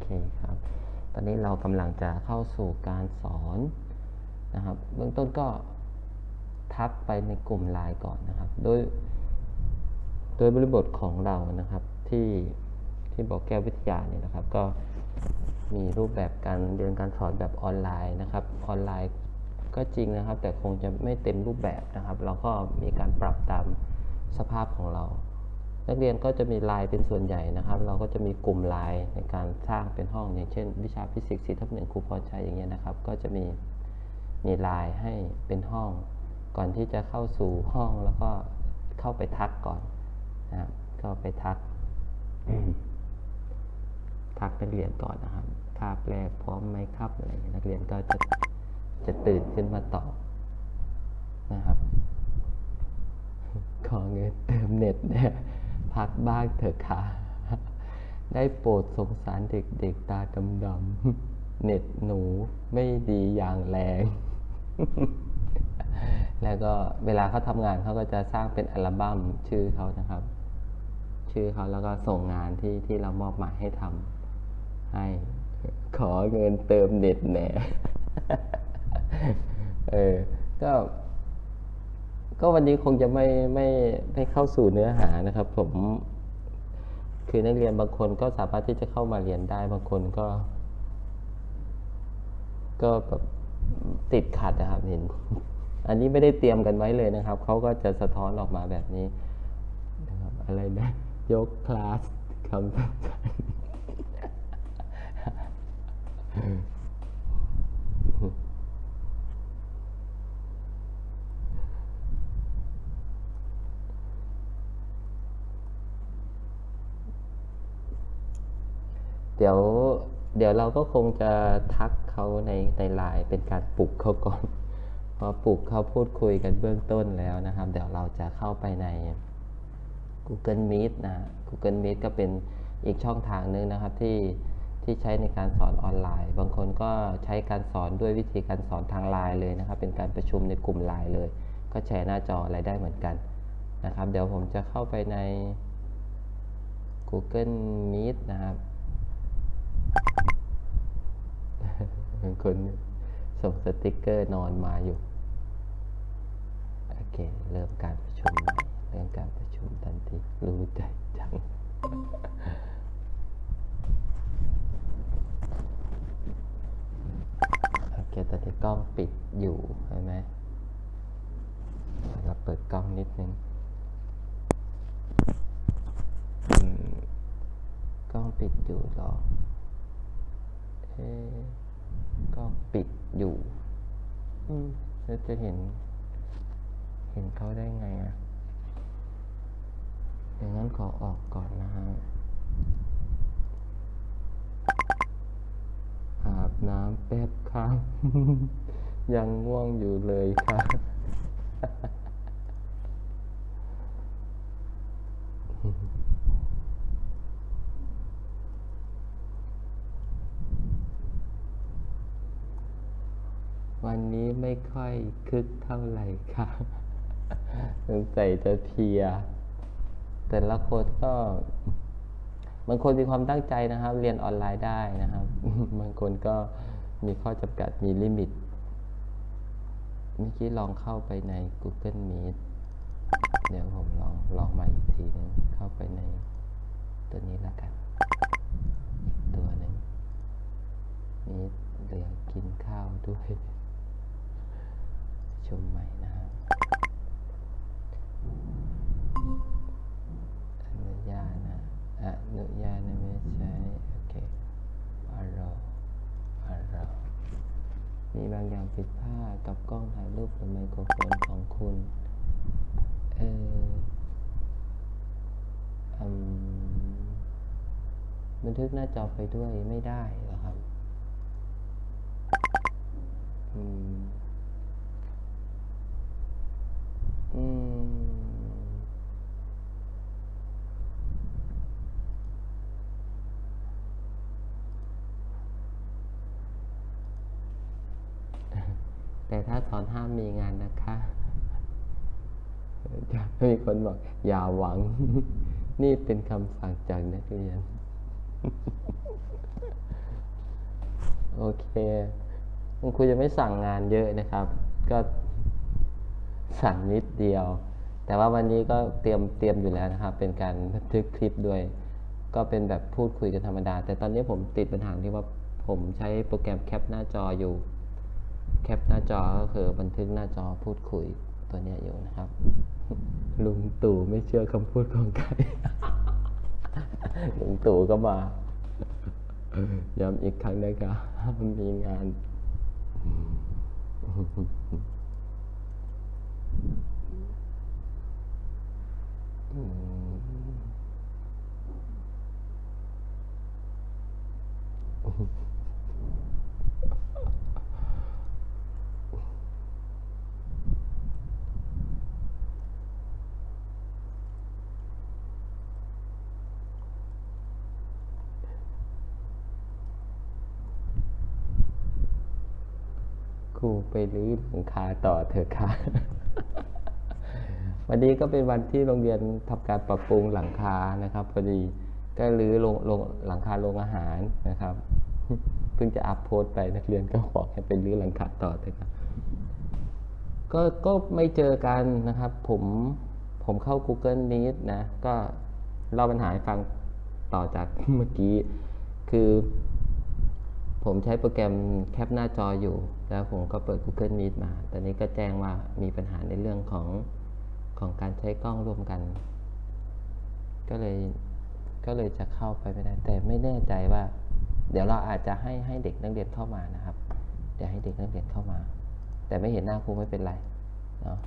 เคครับ ตอนนี้เรากำลังจะเข้าสู่การสอนนะครับ เบื้องต้นก็ทักไปในกลุ่มไลน์ก่อนนะครับ โดย โดยบริบทของเรานะครับที่ที่บอกแก้ววิทยาเนี่ยนะครับ ก็มีรูปแบบการเรียนการสอนแบบออนไลน์นะครับ ออนไลน์ก็จริงนะครับ แต่คงจะไม่เต็มรูปแบบนะครับ เราก็มีการปรับตามสภาพของเรา นักเรียนก็จะมีไลน์เป็นส่วนใหญ่นะครับ เราก็จะมีกลุ่มไลน์ในการสร้างเป็นห้องอย่างเช่น วิชาฟิสิกส์สี่ทับหนึ่งครูพรชัยอย่างเงี้ยนะครับ ก็จะมีมีไลน์ให้เป็นห้อง ก่อนที่จะเข้าสู่ห้องแล้วก็เข้าไปทักก่อนนะครับก็ไปทัก ทักนักเรียนก่อนนะครับคาบแรกพร้อมไหมครับอะไรอย่างเงี้ยนักเรียนก็จะจะตื่นขึ้นมาตอบนะครับ ขอเงินเติมเน็ตเนี่ย พักบ้างเถอะค่ะ ได้โปรดสงสารเด็กๆตาดำๆเน็ตหนูไม่ดีอย่างแรง แล้วก็เวลาเขาทำงานเขาก็จะสร้างเป็นอัลบั้มชื่อเขานะครับ ชื่อเขาแล้วก็ส่งงานที่ที่เรามอบหมายให้ทำให้ ขอเงินเติมเน็ตแหน่เออ ก็ ก็วันนี้คงจะไม่ไม่ไม่เข้าสู่เนื้อหานะครับ ผม คือนักเรียนบางคนก็สามารถที่จะเข้ามาเรียนได้บางคนก็ ก็แบบติดขัดนะครับเห็น อันนี้ไม่ได้เตรียมกันไว้เลยนะครับเขาก็จะสะท้อนออกมาแบบนี้นะครับอะไรนะยกคลาสคำสั่งเดี๋ยวเดี๋ยวเราก็คงจะทักเขาในในไลน์เป็นการปลุกเขาก่อนพอปลุกเขาพูดคุยกันเบื้องต้นแล้วนะครับ เดี๋ยวเราจะเข้าไปใน Google Meet นะ Google Meet ก็เป็นอีกช่องทางหนึงนะครับที่ที่ใช้ในการสอนออนไลน์ บางคนก็ใช้การสอนด้วยวิธีการสอนทางไลน์เลยนะครับ เป็นการประชุมในกลุ่มไลน์เลย ก็แชร์หน้าจออะไรได้เหมือนกันนะครับ เดี๋ยวผมจะเข้าไปใน Google Meet นะครับ คนส่งสติกเกอร์นอนมาอยู่ โอเค เริ่มการประชุม เริ่มการประชุมทันที รู้ใจจังโอเคตอนนี้กล้องปิดอยู่ใช่ไหมเราเปิดกล้องนิดนึงกล้องปิดอยู่หรอเอ๊ ก็ปิดอยู่อืมแล้วจะเห็น เห็นเขาได้ไงอะอย่างนั้นขอออกก่อนนะฮะ อาบน้ำแป๊บครับ ยังง่วงอยู่เลยค่ะวันนี้ไม่ค่ อยคึกเท่าไหร่ค่ะสงสัยจะเพีย แต่ละคนก็บางคนมีความตั้งใจนะครับ เรียนออนไลน์ได้นะครับ บางคนก็มีข้อจำกัดมีลิมิต เมื่อกี้ลองเข้าไปใน Google Meet เดี๋ยวผมลองลองใหมาอีกทีนึงเข้าไปในตัวนี้แล้วกัน อีกตัวหนึ่งนี่เหลือกินข้าวด้วย ชมใหม่นะครับอนุญาตนะอนุญาตนะไม่ใช้โอเคอารออารอมีบางอย่างผิดพลาดกับกล้องถ่ายรูปหรือไมโครโฟนของคุณเออบันทึกหน้าจอไปด้วยไม่ได้เหรอครับ อืม อืมแต่ถ้าสอนห้ามมีงานนะคะจะมีคนบอก อย่าหวัง นี่เป็นคำสั่งจากนักเรียน โอเค คุณครูจะไม่สั่งงานเยอะนะครับ ก็ สั่งนิดเดียว แต่ว่าวันนี้ก็เตรียมเตรียมอยู่แล้วนะครับเป็นการบันทึกคลิปด้วย ก็เป็นแบบพูดคุยกันธรรมดา แต่ตอนนี้ผมติดปัญหาที่ว่าผมใช้โปรแกรมแคปหน้าจออยู่ แคปหน้าจอก็คือบันทึกหน้าจอพูดคุยตัวเนี้ยอยู่นะครับ ลุงตู่ไม่เชื่อคำพูดของใครลุงตู่ก็มาย้ำอีกครั้งนะครับห้ามมีงาน ครูไปรื้อหลังคาต่อเถอะค่ะ วันนี้ก็เป็นวันที่โรงเรียนทำการปรับปรุงหลังคานะครับพอดีก็รื้อลงลงหลังคาโรงอาหารนะครับเพิ่งจะอัพโพสต์ไปนักเรียนก็บอกให้ไปรื้อหลังคาต่อเถอะครับก็ก็ไม่เจอกันนะครับ ผมผมเข้า Google Meet นะ ก็เล่าปัญหาให้ฟังต่อจากเมื่อกี้ คือ ผมใช้โปรแกรมแคปหน้าจออยู่ แล้วผมก็เปิด Google Meet มา ตอนนี้ก็แจ้งว่ามีปัญหาในเรื่องของ ของการใช้กล้องรวมกัน ก็เลยก็เลยจะเข้าไปไม่ได้ แต่ไม่แน่ใจว่า เดี๋ยวเราอาจจะให้ให้เด็กนักเรียนเข้ามานะครับ เดี๋ยวให้เด็กนักเรียนเข้ามา แต่ไม่เห็นหน้าครูไม่เป็นไรเนาะ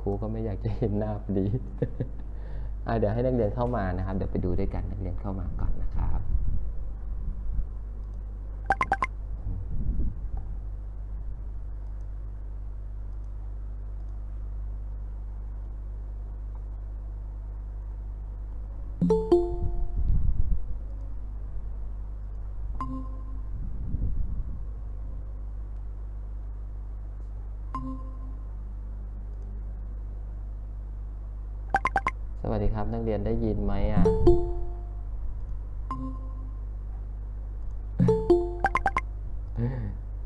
ครูก็ไม่อยากจะเห็นหน้าพอดีเดี๋ยวให้นักเรียนเข้ามานะครับ เดี๋ยวไปดูด้วยกันนักเรียนเข้ามาก่อนนะครับ สวัสดีครับ นักเรียนได้ยินไหมอะ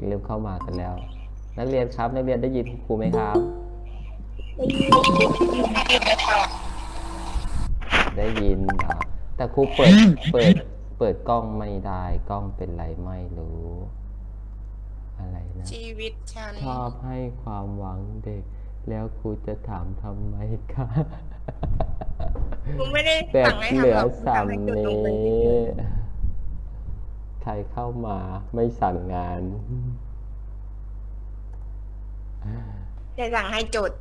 เริ่มเข้ามากันแล้ว นักเรียนครับ นักเรียนได้ยินครูไหมครับ ได้ยินเหรอแต่ครูเปิดเปิดเปิดกล้องไม่ได้กล้องเป็นไรไม่รู้ อะไรนะชีวิตฉันชอบให้ความหวังเด็ก แล้วครูจะถามทำไมคะกูไม่ได้แบบสั่งให้เหลืทำหอรอกสามสั่งให้จดลงเมไปใครเข้ามาไม่สั่งงาน จะสั่งให้จด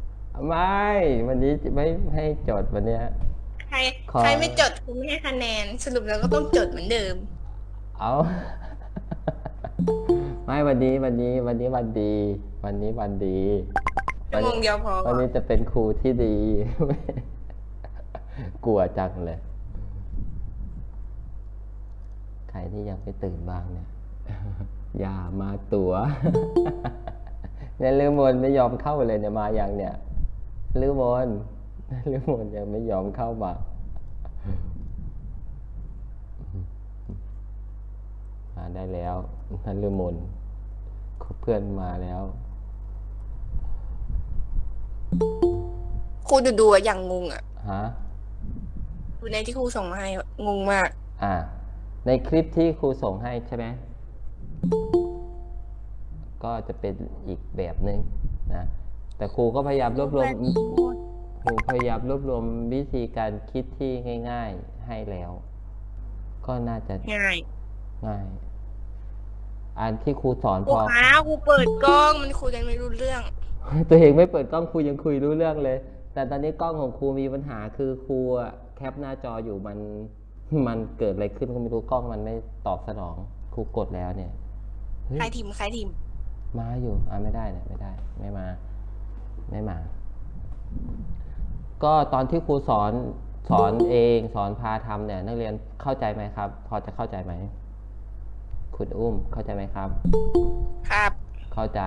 ไม่ วันนี้ไม่ให้จดวันเนี้ยใค รขอ ใครไม่จดกูไม่ให้คะแนน สรุปแล้วก็ต้องจดเหมือนเดิม เอา ไม่วันนี้วันนี้วันนี้วันดี วันนี้วันดี ชั่วโมงเดียวพอ วันนี้จะเป็นครูที่ดี กลัวจังเลย ใครที่ยังไม่ตื่นบ้างเนี่ย อย่ามาตัว เนี่ยลืมนไม่ยอมเข้าเลยเนี่ยมาอย่างเนี่ยลืมน ลืมนยังไม่ยอมเข้ามามาได้แล้วนันลืมนเพื่อนมาแล้วครูดูดูๆอะอย่างงงอะฮะดูในที่ครูส่งมาให้อะงงมาก อ่า ในคลิปที่ครูส่งให้ใช่ไหมก็จะเป็นอีกแบบหนึ่งนะแต่ครูก็พยายามรวบรวม ครูพยายามรวบรวมวิธีการคิดที่ง่าย ๆให้แล้ว ก็น่าจะง่ายง่าย อันที่ครูสอนครูพอ คะครูเปิดกล้องมันคุยกันไม่รู้เรื่อง ตัวเองไม่เปิดกล้องครูยังคุยรู้เรื่องเลย แต่ตอนนี้กล้องของครูมีปัญหาคือครูอะแคปหน้าจออยู่มัน มันเกิดอะไรขึ้นก็ไม่รู้กล้องมันไม่ตอบสนองครูกดแล้วเนี่ยเฮ้ย ใครทิมใครทิมมาอยู่ อ่าไม่ได้เนี่ยไม่ได้ ไม่มา ไม่มา ก็ตอนที่ครูสอนสอนเองสอนพาทำเนี่ย นักเรียนเข้าใจไหมครับ พอจะเข้าใจไหมคุณอุ้มเข้าใจไหมครับ ครับ เข้าใจ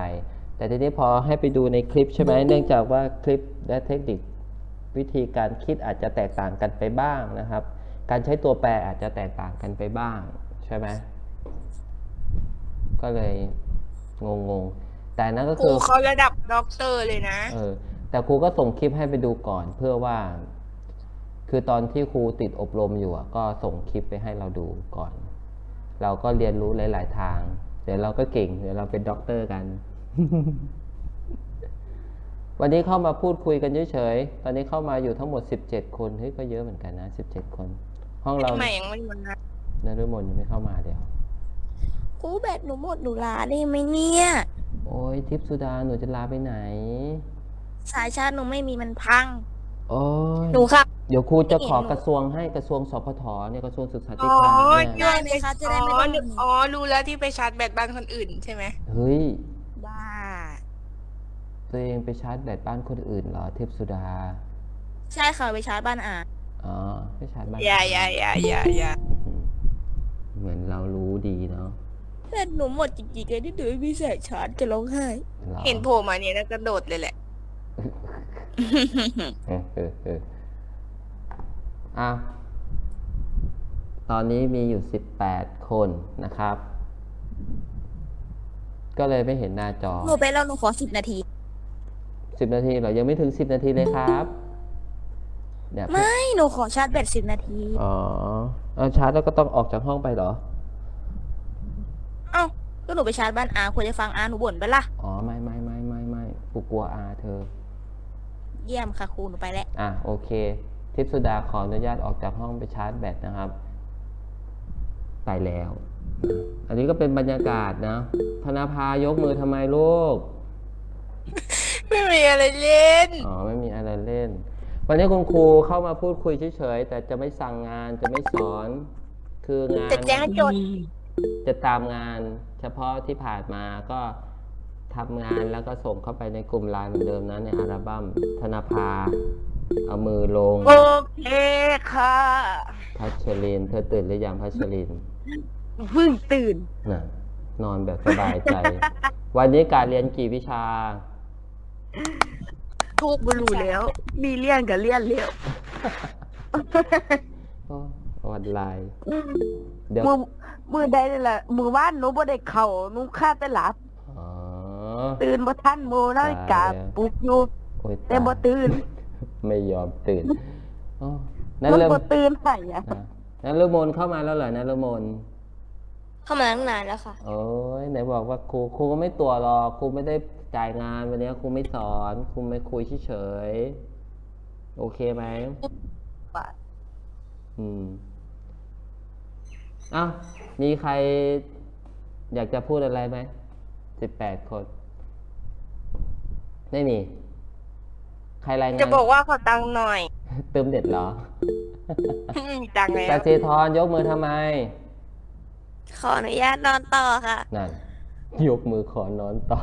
แต่ทีนี้พอให้ไปดูในคลิปใช่ไหมเนื่องจากว่าคลิปและเทคนิควิธีการคิดอาจจะแตกต่างกันไปบ้างนะครับ การใช้ตัวแปรอาจจะแตกต่างกันไปบ้าง ใช่ไหมก็เลยงงงๆแต่นั่นก็คคืรูอเขาระดับด็อกเตอร์เลยนะ เออ แต่ครูก็ส่งคลิปให้ไปดูก่อนเพื่อว่า คือตอนที่ครูติดอบรมอยู่อะก็ส่งคลิปไปให้เราดูก่อน เราก็เรียนรู้หลาย ๆ ทาง เดี๋ยวเราก็เก่ง เดี๋ยวเราเป็นด็อกเตอร์กัน วันนี้เข้ามาพูดคุยกันเฉยๆ ตอนนี้เข้ามาอยู่ทั้งหมด 17 คนเฮ้ยก็เยอะเหมือนกันนะ17 คน ห้องเราทำไมยังไม่มานฤมลยังไม่เข้ามาเดี๋ยวครูแบตหนูหมดหนูลาได้ไหมเนี่ย โอ้ยทิพย์สุดาหนูจะลาไปไหน สายชาร์จหนูไม่มีมันพัง โอ้ยหนูค่ะ เดี๋ยวครูจะขอไม่เห็นหนูกระทรวงให้กระทรวงสพทเนี่ยกระทรวงศึกษาธิอ๋อการเนี่ยได้ไหมคะจะได้ไม่ต้องอ๋ออ๋อ รู้แล้วที่ไปชาร์จแบตบ้านคนอื่นใช่ไหมเฮ้ย บ้า ตัวเองไปชาร์จแบตบ้านคนอื่นเหรอทิพย์สุดาใช่ค่ะไปชาร์จบ้านอาอ๋อไปชาร์จบ้านอย่าอย่าอย่าอย่าอย่าอื้อหือเหมือนเรารู้ดีเนาะแบตหนูหมดจริงๆเลยที่หนูไม่มีสายชาร์จจะร้องไห้หรอเห็นโผล่มาเนี่ยแล้วกระโดดเลยแหละ เออเออเอออะตอนนี้มีอยู่ 18 คนนะครับ ก็เลยไม่เห็นหน้าจอ หนูไปแล้วหนูขอสิบนาที 10 นาทีเหรอ ยังไม่ถึง 10 นาทีเลยครับเดี๋ยวไม่ หนูขอชาร์จแบตสิบนาที อ๋อเอาชาร์จแล้วก็ต้องออกจากห้องไปเหรอ เอ้า ก็หนูไปชาร์จบ้านอาควรจะฟังอาหนูบ่นไปะล่ะ อ๋อ ไม่ไม่ไม่ไม่ไม่กูกลัวอาเธอ เยี่ยมค่ะครูหนูไปแล้ว อะโอเค ทิพย์สุดาขออนุญาตออกจากห้องไปชาร์จแบตนะครับ ไปแล้ว อันนี้ก็เป็นบรรยากาศนะ ธนาภายกมือทำไมลูก ไม่มีอะไรเล่น อ๋อไม่มีอะไรเล่น วันนี้คุณครูเข้ามาพูดคุยเฉยๆแต่จะไม่สั่งงานจะไม่สอน คืองานจะแจ้งโจทย์จะตามงานเฉพาะที่ผ่านมาก็ ทำงานแล้วก็ส่งเข้าไปในกลุ่มไลน์เหมือนเดิมนะในอัลบั้มธนาภา เอามือลง โอเคค่ะ พัชริน เธอตื่นหรือยังพัชรินเพิ่งตื่นน่ะนอนแบบสบายใจ วันนี้การเรียนกี่วิชา ทุกบรูแล้ว มีเลี่ยนกับเลี่ยนเลี้ยวโอ้ออนไลน์ เดี๋ยว มือมือใดนี่แหละมือว่านหนูบ่ได้เข่าหนูค่าแต่หลับอ๋อ ตื่นบ่ทันหมูนาฬิกาตายแล้วปลุกอยู่ โอ้ยแต่บ่ตายตื่น ไม่ยอมตื่นอ๋อนั่นมันเริ่มบ่ตื่นให้อะนะนั่นเริ่มมนเข้ามาแล้วเหรอนั่นเริ่มมน เข้ามาตั้งนานแล้วค่ะ โอ้ยไหนบอกว่าครูครูก็ไม่ตัวจหรอกครูไม่ได้จ่ายงานวันนี้ครูไม่สอนครูไม่คุยเฉยๆโอเคไหมว่าอืมอ้าวมีใครอยากจะพูดอะไรไหมสิบแปดคน ไม่มี ใครรายงานจะบอกว่าขอตังค์หน่อย เติมเด็ดเหรอไม่มีตังค์แล้วแต่สีทอนยกมือทำไม ขออนุญาตนอนต่อค่ะ นั่น ยกมือขอนอนต่อ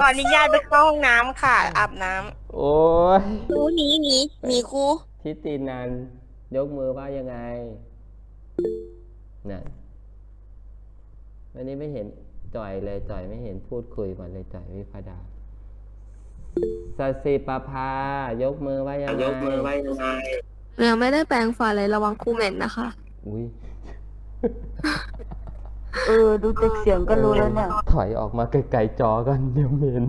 ตอนนี้ญาติไปเข้าห้องน้ำค่ะ อาบน้ำโอ้ยครูหนีหนีหนีครูทิตินันยกมือว่ายังไง นั่นวันนี้ไม่เห็นจ่อยเลยจ่อยไม่เห็นพูดคุยมาเลยจ่อยวิพดา สสิปภายกมือว่ายังไงยกมือไว้ยังไงยังไม่ได้แปรงฟันเลยระวังครูเหม็นนะคะ อุ้ยเออ ดูจากเสียงก็รู้แล้วเนี่ย ถอยออกมาไกลๆจอกันเดี๋ยวเหม็น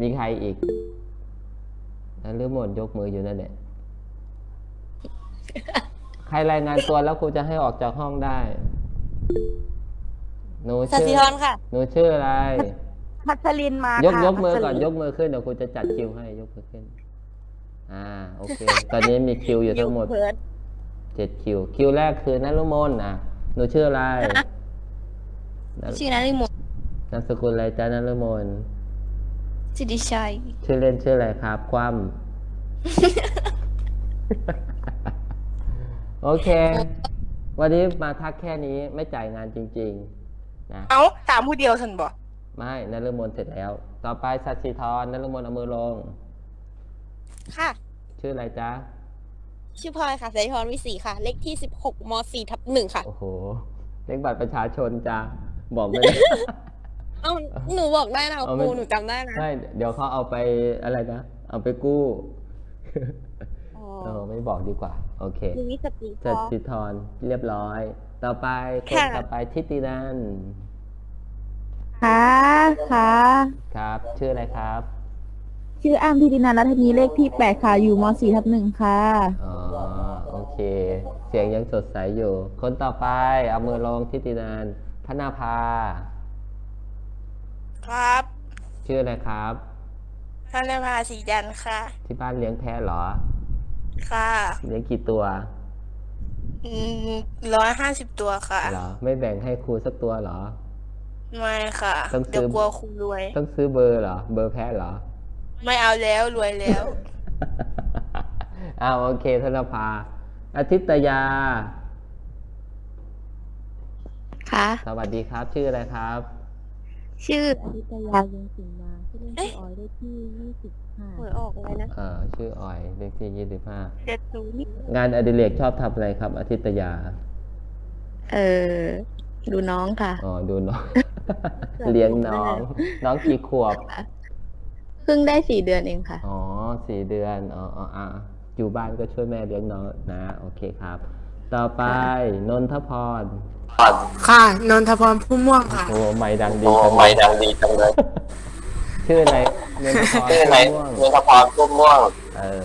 มีใครอีกนั่นหรือหมดยกมืออยู่นั่นแหละ ใครรายงานตัวแล้วครูจะให้ออกจากห้องได้ หนูสัชื่สิอธรค่ะ หนูชื่ออะไร พัชรินมายกค่ะยกมือก่อนพัชริยกมือขึ้นเดี๋ยวครูจะจัดคิวให้ยกมือขึ้น อ่าโอเค ตอนนี้มีคิวอยู่ทั้งหมดเพิร์ดเจ็ดคิว คิวแรกคือนรุมนนะหนูชื่ออะไรนชื่อนั้นลิมนามสกุลอะไรจ้านรุมนสิริชัยชื่อเล่นชื่ออะไรครับ คว่ำโอเค วันนี้มาทักแค่นี้ไม่จ่ายงานจริง ๆ นะ เอ้าถามผู้เดียวฉันบอก ไม่นฤมลเสร็จแล้ว ต่อไปสัตย์สีทรนฤมลเอามือลง ค่ะ ชื่ออะไรจ๊ะ ชื่อพลอยค่ะสัสิธรวิสีค่ะ เลขที่สิบหกมสี่ทับหนึ่งค่ะ โอ้โห เลขบัตรประชาชนจ้ะบอกไม่ได้เอ้าหนูบอกได้นะเอาคไม่รูหนูจำได้นะไม่เดี๋ยวเขาเอาไปอะไรนะ เอาไปกู้อ๋อเออไม่บอกดีกว่า โอเคหนูมีสติพจัดอสิทรเรียบร้อย ต่อไปคนค่ะต่อไปทิตินัน ค่ะค่ะครับ ชื่ออะไรครับชื่ออ้ามทิตินันรัตนีเลขที่แปดค่ะ อยู่มสี่ทับหนึ่งค่ะ อ๋อโอเค เสียงยังสดใสอยู่ คนต่อไปเอามือลงทิตินันพนาภาครับ ชื่ออะไรครับท่านนภาสีจันทร์ค่ะ ที่บ้านเลี้ยงแพะเหรอ ค่ะเลี้ยงกี่ตัวร้อยห้าสิบตัวค่ะเหรอไม่แบ่งให้ครูสักตัวเหรอ ไม่ค่ะ ต้องซื้อเดี๋ยวกลัวครูรวย ต้องซื้อเบอร์เหรอ เบอร์แพะเหรอ ไม่เอาแล้วรวยแล้ว อ้าวโอเคธนภาอาทิตยา ค่ะ สวัสดีครับ ชื่ออะไรครับ ชื่อทิตยาเรียนสิงห์มาชื่อเล่นชื่อออยได้ที่ยี่สิบห้าหวยออกอะไรนะเอ่อชื่อออยเลขที่ยี่สิบห้าเจ็ดศูนย์งานอดิเรกชอบทำอะไรครับอาทิตยา เออ ดูน้องค่ะ อ๋อ ดูน้อง เลี้ยงน้อง น้องกี่ขวบ เพิ่งได้สี่เดือนเองค่ะ อ๋อสี่เดือน อ๋ออ๋ออะอยู่บ้านก็ช่วยแม่เลี้ยงน้องนะ โอเคครับ ต่อไปนนทพร ค่ะ นนทพรพุ่มม่วงค่ะ โอ้ไม่ดังดีจังไม่ดังดีจังเลยชื่ออะไรนนทพรชื่ออะไรม่วงนนทพรพุ่มม่วง เออ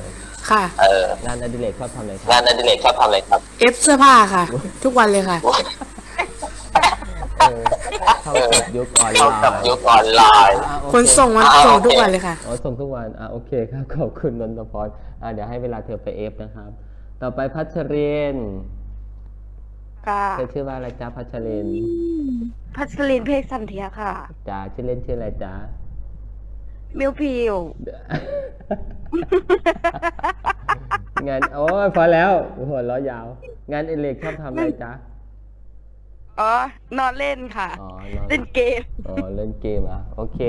ค่ะ เอองานอดิเรกชอบทำอะไรคงารันบอดิเรกชอบทำอะไรครับ เอฟเสื้อผ้าค่ะ ทุกวันเลยค่ะเออ เข้ากับยุคออนไลเข้าน์กับยุคออนไลน์ อะโอเคนส่งมันอ่าส่งโอเคทุกวันเลยค่ะ อ๋อส่งทุกวันอะโอเคครับ ขอบคุณนนทพรอะเดี๋ยวให้เวลาเธอไปเอฟนะครับ ต่อไปพัชเรียนค่ะ เธอชื่อว่าอะไรจ๊ะพัชเรียนพัชรินเพกสันเทียค่ะจ๋าชื่อเล่นชื่ออะไรจ๊ะมิวพิว งานโอ้ยพอแล้วหัวล้อยาว งานอดิเรกชอบทำอะไรจ๊ะ อ๋อ นอนเล่นค่ะ อ๋อนอนเล่นเกม อ๋อเล่นเกมอะโอเค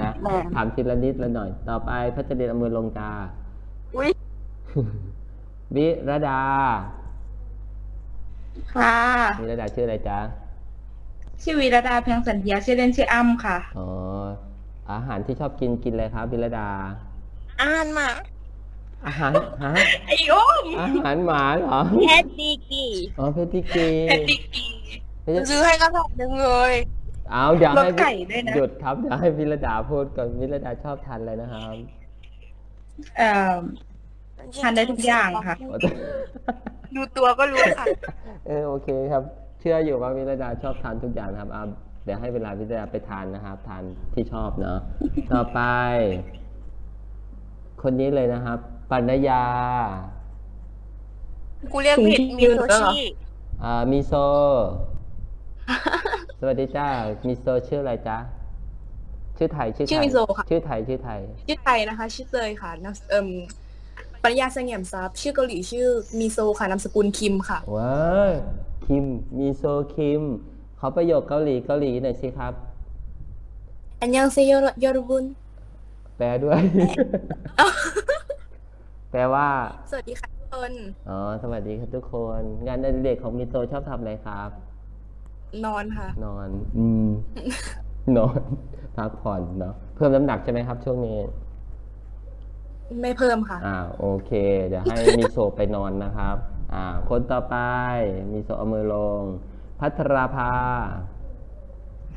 นะแม่ถามทีละนิดละหน่อย ต่อไปพัชเรียนเอามือลงจ้าอุ้ยวิรดา ค่ะวิรดาชื่ออะไรจ๊ะ ชื่อวีรดาเพียงสัญญาชื่อเล่นชื่ออ้ำค่ะ อ๋อ อาหารที่ชอบกินกินอะไรครับวิรดา อ่านมาอาหารฮะไอ้โอ้มอาหารหมาเหรอแพดดีกีอ๋อเพติกีเพดดิกีไม่ใช่ ซื้อให้กระสอบหนึ่งเลย เอาเดี๋ยวรสให้ไก่ด้วยนะหยุดครับเดี๋ยวให้วิรดาพูดก่อนวิรดาชอบทานอะไรนะครับเอ่อ ทานได้ทุกอย่างค่ะ ดูตัวก็รู้ค่ะ เออโอเคครับ เชื่ออยู่ว่าวิรดาชอบทานทุกอย่างนะครับเอาเดี๋ยวให้เวลาวิรดาไปทานนะครับ ทานที่ชอบเนาะต่อไป คนนี้เลยนะครับ ปัญญากูเรียกผิดมีโซชิอ่ามิโซ สวัสดีจ้ามิโซชื่ออะไรจ๊ะ ชื่อไทยชื่อไทยชื่อมิโซค่ะ ชื่อไทยชื่อไทย ชื่อไทยนะคะ ชื่อเตยค่ะนามเอ่มปริญญาเสงี่ยมทรัพย์ชื่อเกาหลีชื่อมิโซค่ะนามสกุลคิมค่ะว้าวคิมมิโซคิม ขอประโยคเกาหลีเกาหลีหน่อยสิครับอันยังเซโยยอรุบุนแปลด้วย แปลว่า สวัสดีค่ะทุกคน อ๋อ สวัสดีครับทุกคน งานอดิเรกของมิโซชอบทำอะไรครับ นอนค่ะ นอน อืม นอน พักผ่อนเนาะ เพิ่มน้ำหนักใช่ไหมครับ ช่วงนี้ ไม่เพิ่มค่ะ อ่า โอเค เดี๋ยวให้มิโซไปนอนนะครับ อ่า คนต่อไป มิโซเอามือลง พัทราภา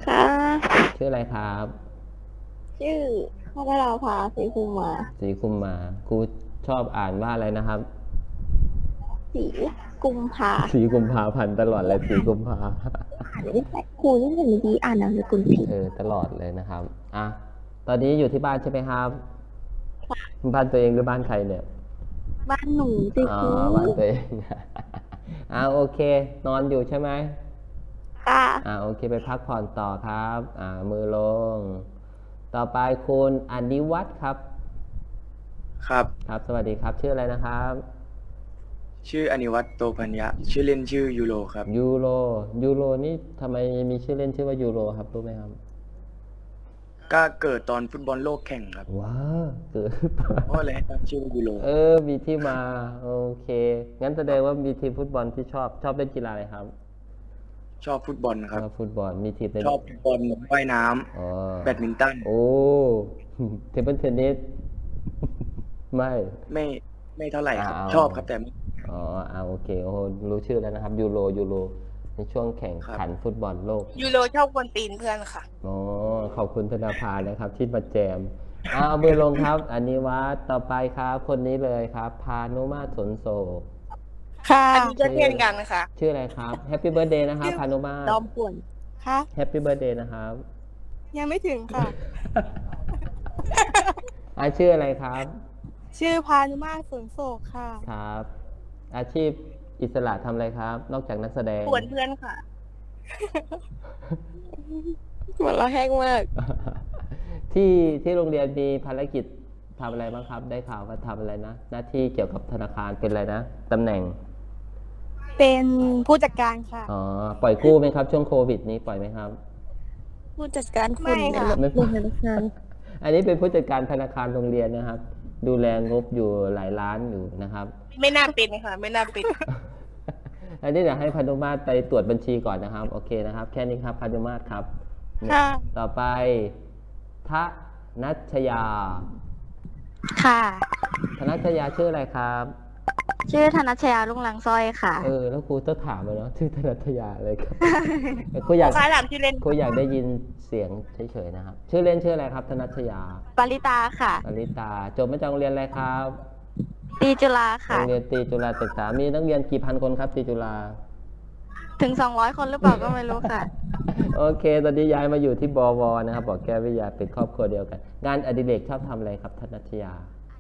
ค่ะ ชื่ออะไรครับ ชื่อพัทราภาสีคุมาสีคุมมาครูชอบอ่านว่าอะไรนะครับ สี กุมภาสีกุมภาพันธ์ตลอดเลยสีกุมภาครูนี่เป็นดีอ่านนามสกุลผิดเออตลอดเลยนะครับ อะ ตอนนี้อยู่ที่บ้านใช่ไหมครับบ้านตัวเองหรือบ้านใครเนี่ย บ้านหนูสิอ๋อครูบ้านตัวเองอ่าโอเค นอนอยู่ใช่ไหมค่ะอ่าโอเคไปพักผ่อนต่อครับ อ่า มือลง ต่อไปคุณอนิวัฒน์ครับ ครับ ครับ สวัสดีครับ ชื่ออะไรนะครับ ชื่ออนิวัตโตพัญญะชื่อเล่นชื่อยูโรครับ ยูโรยูโรนี่ทำไมมีชื่อเล่นชื่อว่ายูโรครับรู้ไหมครับ ก็เกิดตอนฟุตบอลโลกแข่งครับ ว้าวเกิด เพราะอะไรให้ตั้งชื่อยูโรเออ มีที่มา โอเค งั้นแสดงว่ามีทีมฟุตบอลที่ชอบชอบเล่นกีฬาอะไรครับชอบฟุตบอลครับ ชอบฟุตบอลมีทีมในชอบฟุตบอลว่ายน้ำอ๋อแบดมินตันโอ้เทเบิลเทนนิสไม่ ไม่ไม่เท่าไหร่ครับ อ่า ชอบครับแต่ไม่ อ๋ออ่าโอเคโอ้โหรู้ชื่อแล้วนะครับยูโรยูโรในช่วงแข่งขันฟุตบอลโลกยูโรชอบกวนตีนเพื่อนค่ะอ๋อขอบคุณธนาภานะครับ ที่มาแจมอ่าเอามือลงครับ อันนี้วัดต่อไปครับคนนี้เลยครับ พานุมาตสนโศกค่ะอันนี้ก็เช่นกันนะคะ ชื่ออะไรครับแฮปปี้เบิร์ดเดย์นะครับพานุมาดอมป่วนค่ะแฮปปี้เบิร์ดเดย์นะครับ ยังไม่ถึงค่ะอาชื่ออะไรครับ ชื่อพานุมาตสนโศกค่ะครับ อาชีพอิสระทำอะไรครับ นอกจากนักแสดงกวนเพื่อนค่ะเหมือนเราแห้งมาก ที่ที่โรงเรียนมีภารกิจทำอะไรบ้างครับ ได้ข่าวว่าทำอะไรนะ หน้าที่เกี่ยวกับธนาคารเป็นอะไรนะตำแหน่ง เป็นผู้จัดการค่ะ อ๋อ ปล่อยกู้ไหมครับ ช่วงโควิดนี้ปล่อยไหมครับ ผู้จัดการคุณไม่ค่ะ ไม่ โรงธนาคารอันนี้เป็นผู้จัดการธนาคารโรงเรียนนะครับ ดูแลงบอยู่หลายล้านอยู่นะครับ ไม่น่าเป็นค่ะ ไม่น่าเป็น อันนี้เดี๋ยวให้พานุมาตรไปตรวจบัญชีก่อนนะครับ โอเคนะครับ แค่นี้ครับพานุมาตรครับ ค่ะ ต่อไปทะนัชยาค่ะ ธนัชยาชื่ออะไรครับ ชื่อธนัชยาลุงลังสร้อยค่ะ เออ แล้วครูต้องถามเลยเนาะชื่อธนัชยาเลยครับเออครูอยากฟ้าถามชื่อเล่น ครูอยากได้ยินเสียงเฉยๆนะครับ ชื่อเล่นชื่ออะไรครับ ธนัชยาปริตาค่ะ อลิตาจบมาจากโรงเรียนอะไรครับ ตีจุฬาโรค่ะ งเรียนตรีจุฬาศึกษา มีนักเรียนกี่พันคนครับตรีจุฬา ถึง 200 คนหรือเปล่าก็ไม่รู้ค่ะ โอเค ตอนนี้ย้ายมาอยู่ที่บวนะครับบอกแก้ววิทยาเป็นครอบครัวเดียวกัน งานอดิเรกชอบทำอะไรครับธนัชยา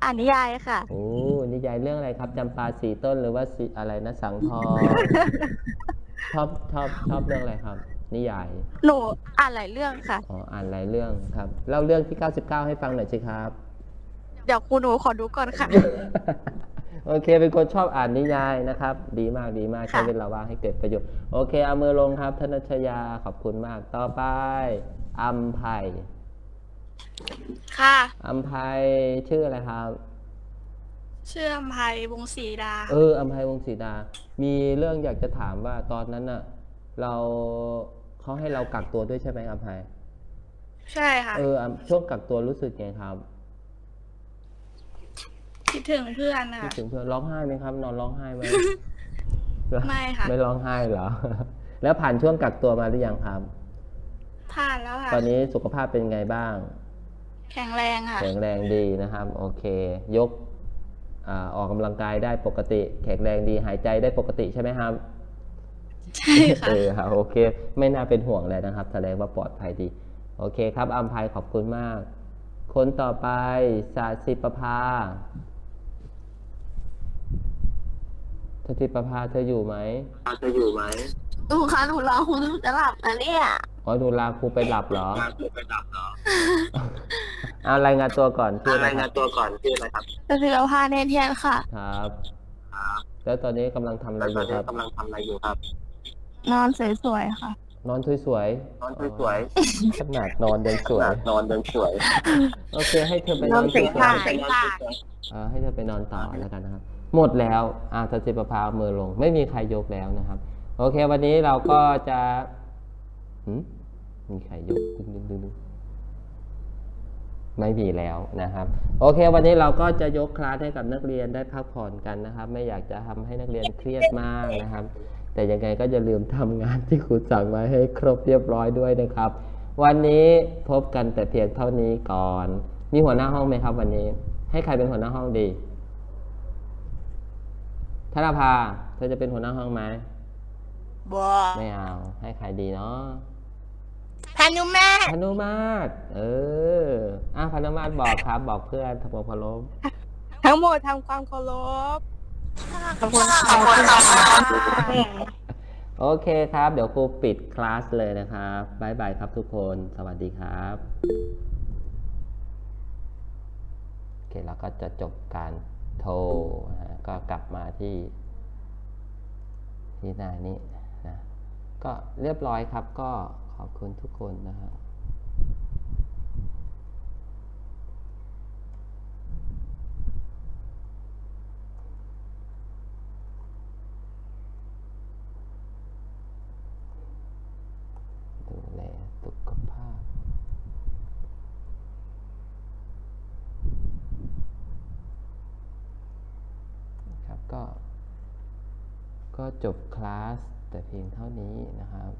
อ่านนิยายค่ะ โอ้นิยายเรื่องอะไรครับจำปาสีต้นหรือว่าสีอะไรนะสังทอง ชอบชอบชอบเรื่องอะไรครับ นิยายหนูอ่านหลายเรื่องค่ะ อ๋ออ่านหลายเรื่องครับเล่าเรื่องที่ 99 ให้ฟังหน่อยสิครับ เดี๋ยวครูหนูขอดูก่อนค่ะ โอเค เป็นคนชอบอ่านนิยายนะครับ ดีมากดีมากค่ะ ใช้เวลาว่างให้เกิดประโยชน์ โอเค เอามือลงครับธนชยา ขอบคุณมาก ต่อไปอัมไพค่ะ อัมไพชื่ออะไรครับชื่ออภัยวงศรีดา เอออัมไพวงศรีดา มีเรื่องอยากจะถามว่าตอนนั้นน่ะ เราเขาให้เรากักตัวด้วยใช่ไหมอัมไพใช่ค่ะ เอออะช่วงกักตัวรู้สึกไงครับ คิดถึงเพื่อนคิดค่ะ ถึงเพื่อนร้องไห้ไหมครับ นอนร้องไห้ไหม ไม่ค่ะ ไม่ร้องไห้เหรอ แล้วผ่านช่วงกักตัวมาหรือยังครับ ผ่านแล้วค่ะ ตอนนี้สุขภาพเป็นไงบ้าง แข็งแรงค่ะ แข็งแรงดีนะครับ โอเค ยกอ่าออกกำลังกายได้ปกติ แข็งแรงดีหายใจได้ปกติใช่ไหมครับ ใช่ค่ะ เออครับโอเค ไม่น่าเป็นห่วงเลยนะครับแสดงว่าปลอดภัยดี โอเคครับอัมภัยขอบคุณมาก คนต่อไปสาสิประภา สาสิประภาเธออยู่ไหมจะอยู่ไหมดูค่ะหนูรอครูจะหลับนะเนี่ยอ๋อดูลาครูไปหลับเหรอเอารายงานตัวก่อนชื่ออะไรรายคงารันบตัวก่อนชื่ออะไรครับจะถือพาเนเทียนค่ะครับแล้วตอนนี้กำลังทำอะไรแล้วอตอนยู่คนี้รับ กำลังทำอะไรอยู่ครับนอนสวยๆค่ะ นอนสวยนอนสวยๆขนาดนอนยังสวยๆนอนเดินสวยโอเคให้เธอไปนนออนนสวยใส่ผ้าๆอ่าให้เธอไปนอนต่อแล้วกันนะครับ หมดแล้วอาสติปภาเมือลง ไม่มีใครยกแล้วนะครับ โอเค วันนี้เราก็จะมีใครยกดึงดึงดึงดึงไม่มีแล้วนะครับ โอเค วันนี้เราก็จะยกคลาสให้กับนักเรียนได้พักผ่อนกันนะครับ ไม่อยากจะทำให้นักเรียนเครียดมากนะครับ แต่ยังไงก็อย่าลืมทำงานที่ครูสั่งมาให้ครบเรียบร้อยด้วยนะครับ วันนี้พบกันแต่เพียงเท่านี้ก่อน มีหัวหน้าห้องไหมครับ วันนี้ ให้ใครเป็นหัวหน้าห้องดี ธนภา เธอจะเป็นหัวหน้าห้องไหมบัวไม่เอา ให้ใครดีเนาะพานุแม่พนุมาตรเออ อะพนุมาตรบอกครับ บอกเพื่อนทำความเคารพทั้งหมดทำความเคารพขอบคุณขอบคุณค่ะโอเคครับ เดี๋ยวครูปิดคลาสเลยนะครับบ๊ายบายครับทุกคน สวัสดีครับ โอเคเราก็จะจบการ โทรนะฮะก็กลับมาที่ ที่หน้านี้นะก็เรียบร้อยครับก็ขอบคุณทุกคนนะฮะดูแลสุขภาพ ครับก็ ก็จบคลาสแต่เพียงเท่านี้นะครับ